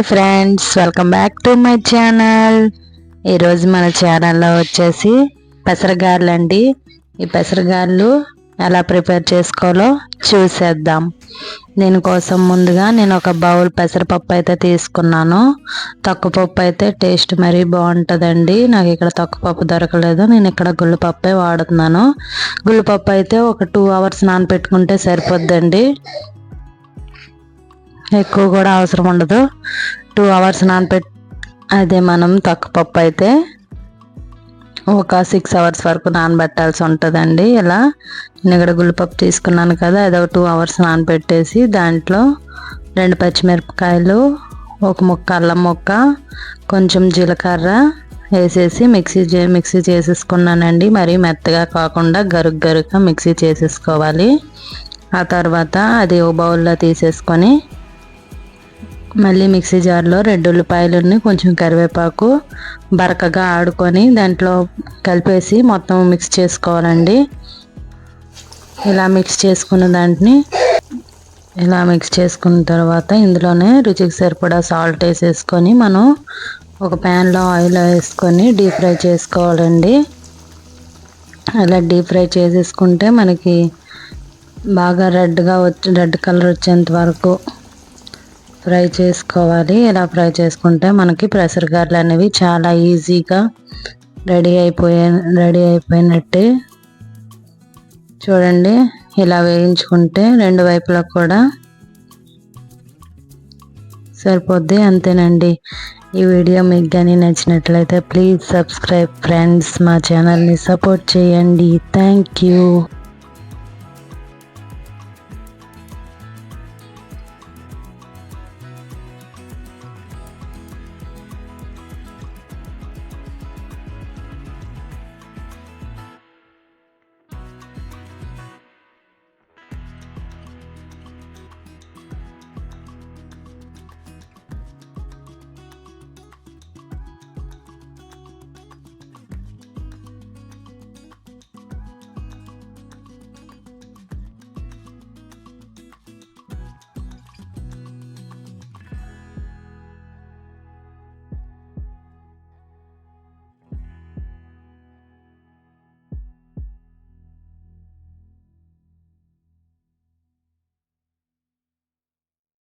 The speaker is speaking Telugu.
Hi friends welcome back to my channel ఈరోజు మన ఛానల్లో వచ్చేసి పెసరగారెలు అండి ఈ పెసరగారెలు ఎలా ప్రిపేర్ చేసుకోవాలో చూసేద్దాం. దీనికోసం ముందుగా నేను ఒక బౌల్ పెసరపప్పు అయితే తీసుకున్నాను. తక్కువపప్పు అయితే టేస్ట్ మరీ బాగుంటుందండి. నాకు ఇక్కడ తక్కువపప్పు దొరకలేదు. నేను ఇక్కడ గుళ్ళపప్పే వాడుతున్నాను. గుళ్ళపప్పు అయితే ఒక టూ అవర్స్ నానపెట్టుకుంటే సరిపోద్దండి. ఎక్కువ కూడా అవసరం ఉండదు. టూ అవర్స్ నానపెట్ అదే మనం తక్కువ పప్పు అయితే ఒక సిక్స్ అవర్స్ వరకు నానబెట్టాల్సి ఉంటుందండి. ఇలా నేను ఇక్కడ గుళ్ళపప్పు తీసుకున్నాను కదా అది ఒక టూ అవర్స్ నానబెట్టేసి దాంట్లో రెండు పచ్చిమిరపకాయలు ఒక ముక్క అల్లం ముక్క కొంచెం జీలకర్ర వేసేసి మిక్సీ చే మిక్సీ చేసేసుకున్నానండి. మరీ మెత్తగా కాకుండా గరుగ్ గరుగ్గా మిక్సీ చేసేసుకోవాలి. ఆ తర్వాత అది ఓ బౌల్లో తీసేసుకొని మళ్ళీ మిక్సీ జార్లో రెడ్ ఉల్లిపాయలని కొంచెం కరివేపాకు బరకగా ఆడుకొని దాంట్లో కలిపేసి మొత్తం మిక్స్ చేసుకోవాలండి. ఇలా మిక్స్ చేసుకున్న దాంట్ని ఇలా మిక్స్ చేసుకున్న తర్వాత ఇందులోనే రుచికి సరిపడా సాల్ట్ వేసేసుకొని మనం ఒక ప్యాన్లో ఆయిల్ వేసుకొని డీప్ ఫ్రై చేసుకోవాలండి. అలా డీప్ ఫ్రై చేసేసుకుంటే మనకి బాగా రెడ్గా వచ్చి రెడ్ కలర్ వచ్చేంత వరకు ఫ్రై చేసుకోవాలి. ఇలా ఫ్రై చేసుకుంటే మనకి ప్రెషర్ గార్లు అనేవి చాలా ఈజీగా రెడీ అయిపోయే రెడీ అయిపోయినట్టే. చూడండి ఇలా వేయించుకుంటే రెండు వైపులా కూడా సరిపోద్ది. అంతేనండి. ఈ వీడియో మీకు కానీ నచ్చినట్లయితే ప్లీజ్ సబ్స్క్రైబ్ ఫ్రెండ్స్ మా ఛానల్ని సపోర్ట్ చేయండి. Thank you.